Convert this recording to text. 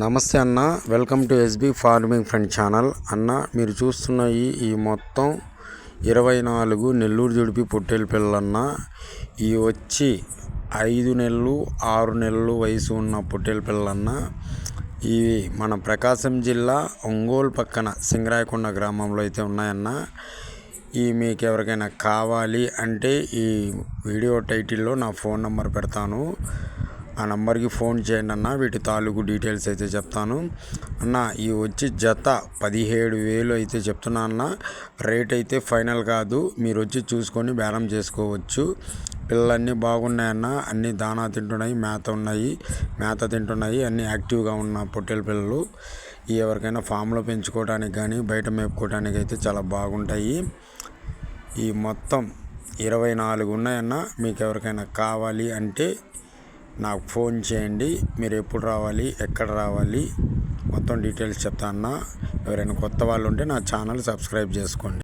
నమస్తే అన్న. Welcome to SB farming friend channel. అన్న మీరు చూస్తున్న ఈ ఈ మొత్తం ఇరవై నాలుగు నెల్లూరు జుడిపి పొట్టేలు పిల్లన్న ఈ వచ్చి ఐదు నెలలు ఆరు నెలలు వయసు ఉన్న పొట్టేలు పిల్లన్న ఇవి మన ప్రకాశం జిల్లా ఒంగోలు పక్కన సింగరాయకొండ గ్రామంలో అయితే ఉన్నాయన్న. ఈ మీకు ఎవరికైనా కావాలి అంటే ఈ వీడియో టైటిల్లో నా ఫోన్ నెంబర్ పెడతాను. ఆ నంబర్కి ఫోన్ చేయండి అన్న వీటి తాలూకు డీటెయిల్స్ అయితే చెప్తాను. అన్న ఈ వచ్చి జత పదిహేడు వేలు అయితే చెప్తున్నా అన్న రేట్ అయితే ఫైనల్ కాదు. మీరు వచ్చి చూసుకొని బేరం చేసుకోవచ్చు. పిల్లలన్నీ బాగున్నాయన్న అన్నీ దానా తింటున్నాయి మేత ఉన్నాయి. మేత తింటున్నాయి అన్నీ యాక్టివ్గా ఉన్న పొట్టెల పిల్లలు. ఎవరికైనా ఫామ్లో పెంచుకోవడానికి కానీ బయట మేపుకోవడానికి అయితే చాలా బాగుంటాయి. ఈ మొత్తం ఇరవై నాలుగు ఉన్నాయన్న మీకు ఎవరికైనా కావాలి అంటే నాకు ఫోన్ చేయండి మీరు ఎప్పుడు రావాలి ఎక్కడ రావాలి మొత్తం డీటెయిల్స్ చెప్తా అన్న. ఎవరైనా కొత్త వాళ్ళు ఉంటే నా ఛానల్ సబ్స్క్రైబ్ చేసుకోండి.